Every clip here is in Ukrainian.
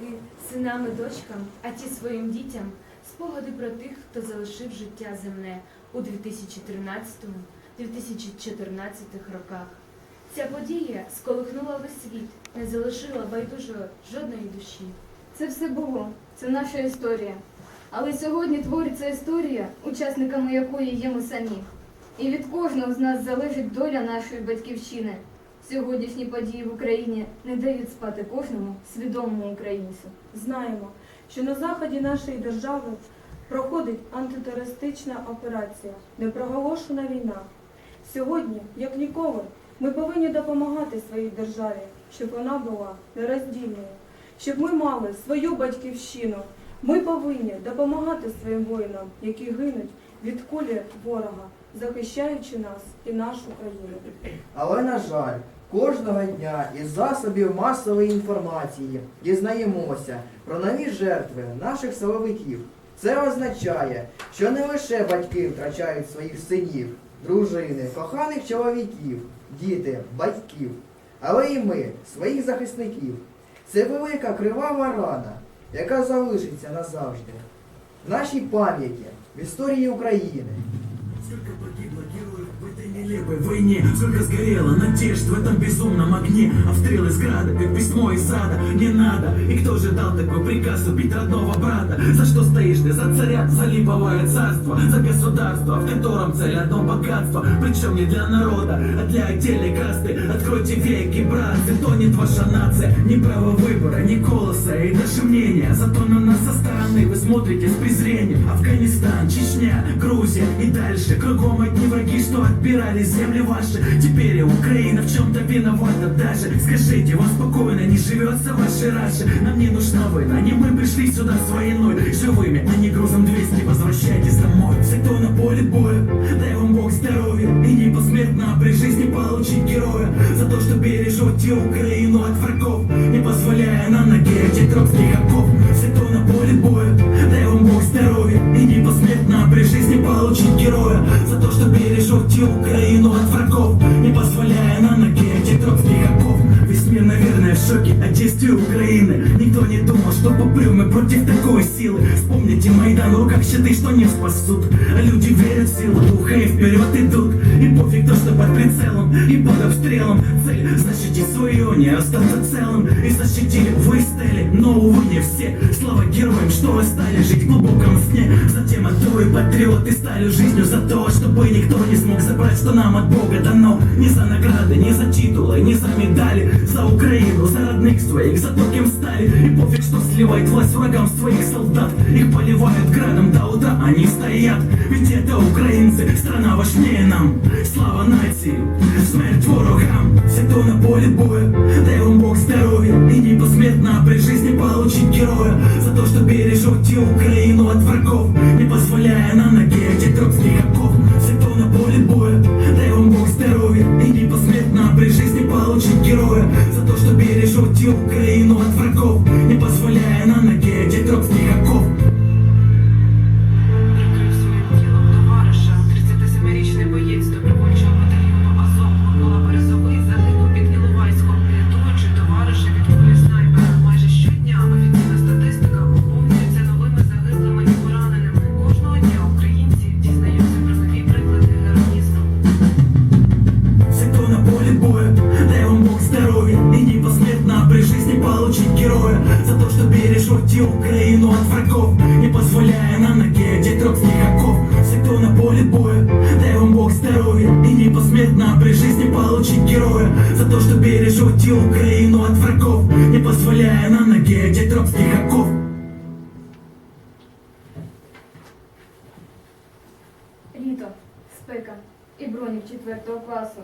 батьки синам і дочкам, а ті своїм дітям спогади про тих, хто залишив життя земне у 2013-2014 роках. Ця подія сколихнула весь світ, не залишила байдужого жодної душі. Це все було, це наша історія. Але сьогодні твориться історія, учасниками якої є ми самі. І від кожного з нас залежить доля нашої батьківщини. Сьогоднішні події в Україні не дають спати кожному свідомому українцю. Знаємо, що на заході нашої держави проходить антитерористична операція, не проголошена війна. Сьогодні, як ніколи, ми повинні допомагати своїй державі, щоб вона була нероздільною, щоб ми мали свою батьківщину. Ми повинні допомагати своїм воїнам, які гинуть від кулі ворога, захищаючи нас і нашу країну. Але, на жаль, кожного дня із засобів масової інформації дізнаємося про нові жертви наших силовиків. Це означає, що не лише батьки втрачають своїх синів, дружини, коханих чоловіків, діти, батьків, але і ми, своїх захисників. Це велика кривава рана, яка залишиться назавжди в нашій пам'яті, в історії України. Нелепой войне. Сколько сгорело надежд в этом безумном огне. Обстрел из града, как письмо из ада. Не надо, и кто же дал такой приказ убить родного брата? За что стоишь ты? За царя, за липовое царство. За государство, в котором цель одно богатство. Причем не для народа, а для отдельной касты. Откройте веки, братцы, тонет ваша нация. Ни права выбора, ни голоса и даже мнения Зато на нас со стороны. Вы смотрите с презрением. Афганистан, Чечня, Грузия. И дальше Кругом одни враги, что отбирали земли ваши. Теперь Украина в чем-то виновата даже. Скажите, вам спокойно не живется вашей Раше Нам не нужна война, не мы пришли сюда с войной. Живыми, а не грузом 200, возвращайтесь домой. Все, кто на поле боя, дай вам Бог здоровья. И не посмертно при жизни получить героя. За то, что бережете Украину от врагов Не позволяя на ноге этих тропских оков. Все, кто на поле боя, дай вам Бог здоровья. И не посмертно при жизни получить героя. За то, что бережете Украину шоке от действий Украины Никто не думал, что попрем мы против такой силы Вспомните Майдан, в руках щиты, что не спасут А люди верят в силу духа и вперед идут Цель защитить свое, не остаться целым. И защитили вы стели, но увы не все. Слава героям, что вы стали жить в глубоком сне. Затем оттого патриоты стали жизнью за то Чтобы никто не смог забрать, что нам от Бога дано. Не за награды, не за титулы, не за медали. За Украину, за родных своих, за то, кем стали. И пофиг, что сливает власть врагам своих солдат. Их поливают градом до утра, они стоят. Ведь это украинцы, страна важнее нам. Слава нации, смерть ворогам Все, кто на поле боя, дай вам Бог здоровья И не посмертно при жизни получить героя. За то, что бережете Украину от врагов Не позволяя на ноге этих тропских оков. Все, кто на поле боя, дай вам Бог здоровья И не посмертно при жизни получить героя. За то, что бережете Украину от врагов бережете Украину от врагов Не позволяя на ноге этих тропских оков Літо, спека і бронік 4 класу.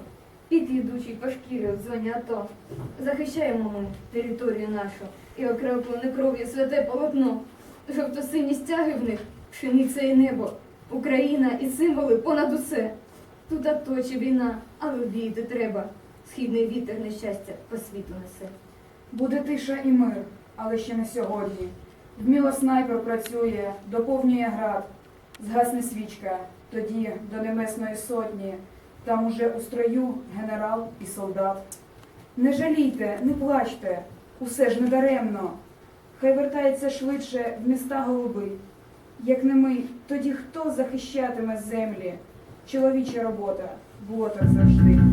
Під їдучий по шкірі в зоні АТО. Захищаємо ми територію нашу і окроплене кров'ю святе полотно. Жовто-сині стяги в них, пшениця і небо. Україна і символи понад усе. Тут АТО війна, але віяти треба. Східний вітер нещастя по світу несе. Буде тиша і мир, але ще не сьогодні. Вміло снайпер працює, доповнює град. Згасне свічка, тоді до небесної сотні. Там уже у строю генерал і солдат. Не жалійте, не плачте, усе ж не даремно. хай вертається швидше в міста голуби. Як не ми, тоді хто захищатиме землі? Чоловіча робота було так завжди.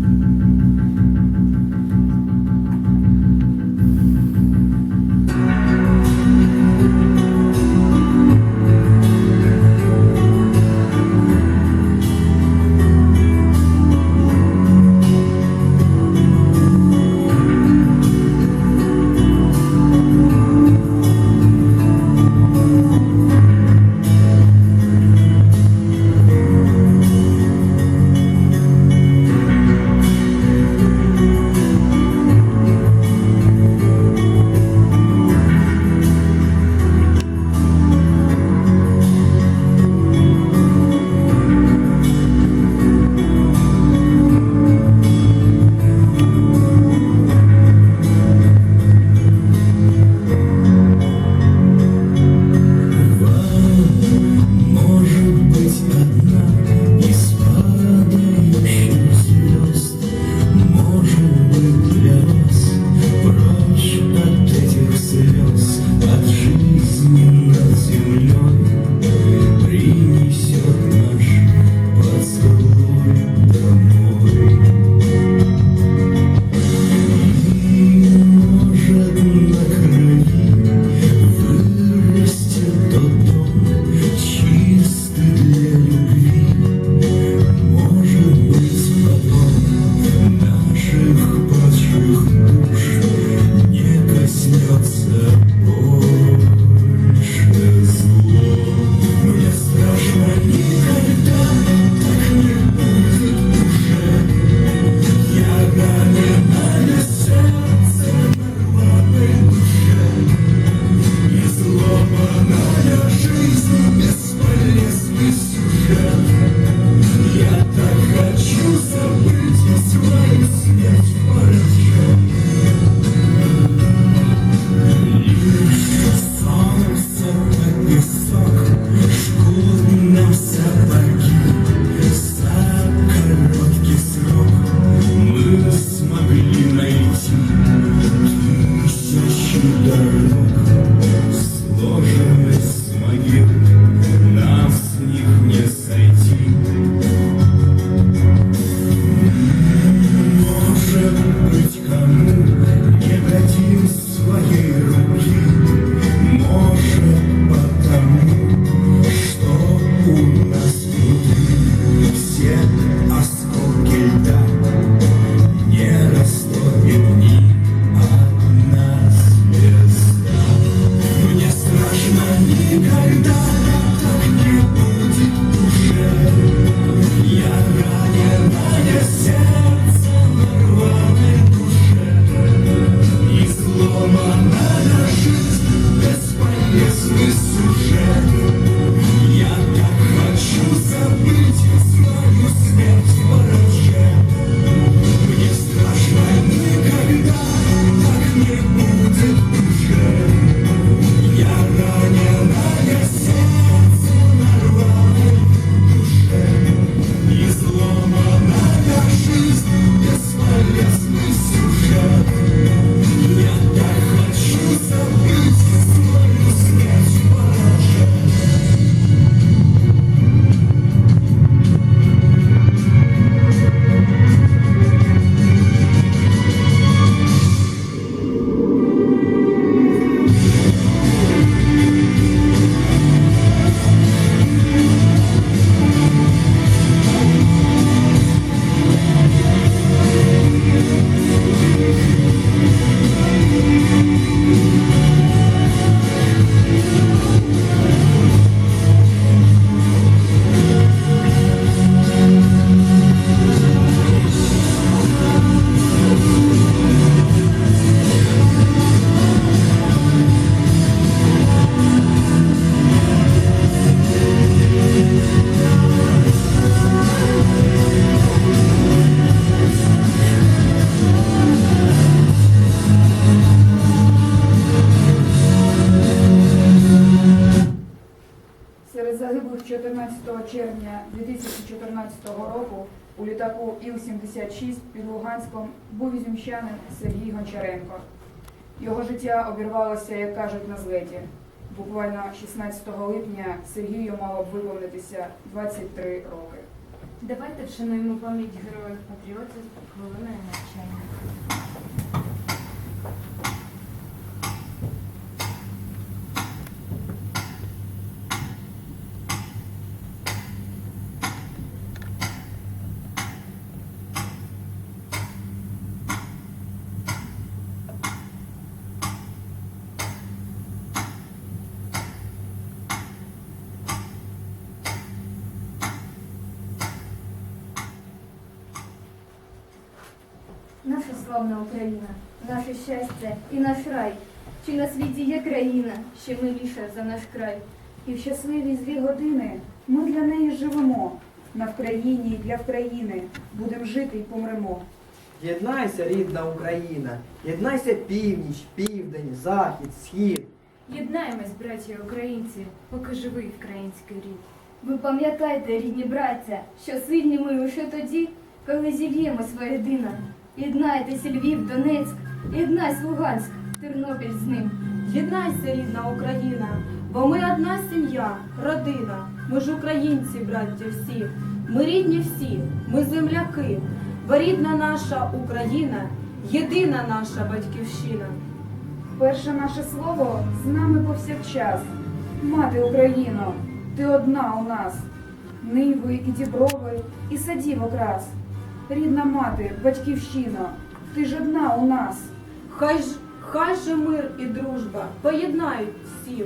Літаку Іл-76 під Луганськом був ізюмчанин Сергій Гончаренко. Його життя обірвалося, як кажуть, на злеті. Буквально 16 липня Сергію мало б виповнитися 23 роки. Давайте вшануємо пам'ять героїв патріотів хвилиною навчання. Наша славна Україна, наше щастя і наш рай. Чи на світі є країна, ще миліша за наш край? І в щасливі злі години ми для неї живемо. На Вкраїні і для України будемо жити і помремо. Єднайся, рідна Україна, єднайся північ, південь, захід, схід. Єднаємось, браті українці, поки живий український рід. Ви пам'ятайте, рідні браття, що сильні ми лише тоді, коли зільємось воєдино. Єднайтеся, Львів, Донецьк, єднайся, Луганськ, Тернопіль з ним. Єднайся, рідна Україна, бо ми одна сім'я, родина. Ми ж українці, браття всі. Ми рідні всі, ми земляки. Бо рідна наша Україна, єдина наша батьківщина. Перше наше слово з нами повсякчас. Мати Україно, ти одна у нас. Ниви і діброви, і садів окрас. Рідна мати, батьківщина, ти ж одна у нас. Хай ж, хай же мир і дружба поєднають всіх.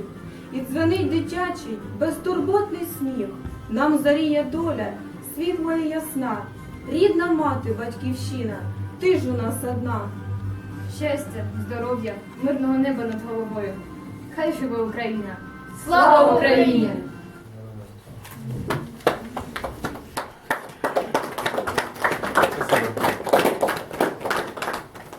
І дзвенить дитячий, безтурботний сміх. Нам заріє доля, світла і ясна. Рідна мати, батьківщина, ти ж у нас одна. Щастя, здоров'я, мирного неба над головою. Хай живе Україна! Слава! Україні!